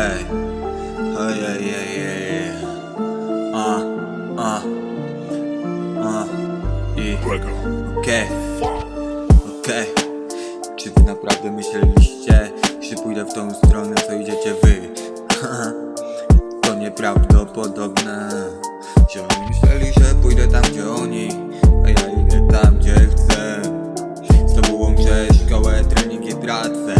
Hej. Ojej, A, a, a, i... Okej. Okej. Czy wy naprawdę myśleliście, że pójdę w tą stronę, co idziecie wy? to nieprawdopodobne. Że oni myśleli, że pójdę tam, gdzie oni, a ja idę tam, gdzie chcę. Z tobą łączę szkołę, trening i pracę.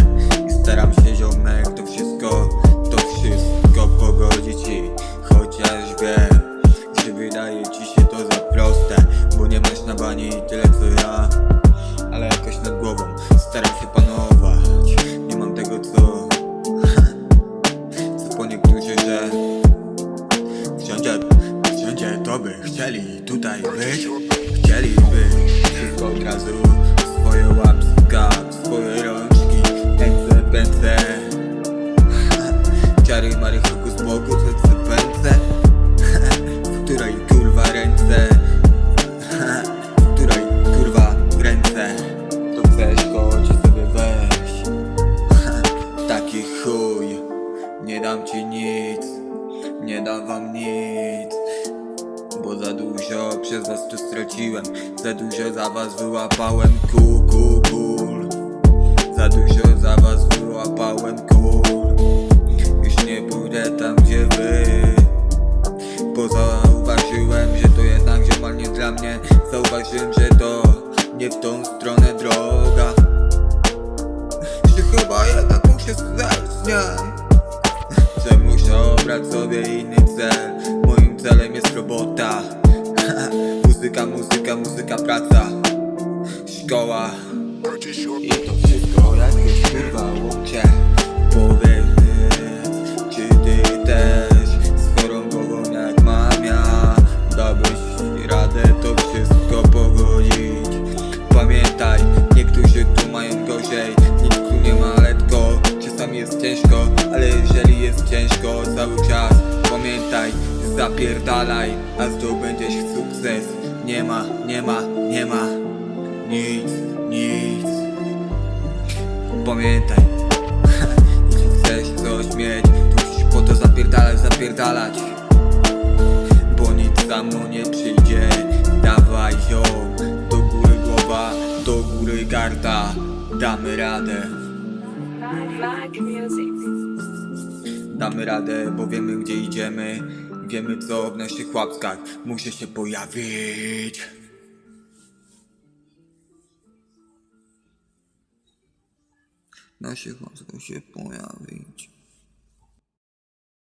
Bani tyle co ja Ale jakoś nad głową staram się panować. Nie mam tego co Co po niektórzy, że Wszędzie, wszędzie to by chcieli tutaj być. Chcieliby wszystko od razu Swoje łapska, swoje rączki Pędzę, pędzę Ciary, mary, hokus, pokus, lecę, dam ci nic Nie dam wam nic Bo za dużo przez was tu straciłem Za dużo za was wyłapałem Kul, kul, kul Za dużo za was wyłapałem Kul. Już nie pójdę tam gdzie wy. Bo zauważyłem, że to jednak ziomal nie dla mnie. Zauważyłem, że to nie w tą stronę droga. Że chyba jednak muszę że obrać sobie inny cel. Moim celem jest robota. Muzyka, muzyka, muzyka, praca. Szkoła. I to wszystko jakieś kurwa łokcie. Powiedz, czy ty też? Z chorą jak mamia Dałbyś radę to wszystko pogodzić. Pamiętaj, niektórzy tu mają gorzej. Nikt tu nie ma letko. Czasami jest ciężko, ale jeżeli jest ciężko cały czas Pamiętaj, zapierdalaj, a zdobędziesz sukces. Nie ma, nie ma, nie ma. Nic, nic. Pamiętaj. Jeśli chcesz coś mieć To musisz po to zapierdalać, zapierdalać. Bo nic samo nie przyjdzie. Dawaj ziom Do góry głowa, do góry garda. Damy radę. Music. Damy radę, bo wiemy gdzie idziemy. Wiemy co w naszych łapkach musi się pojawić. Naszych łapkach się pojawić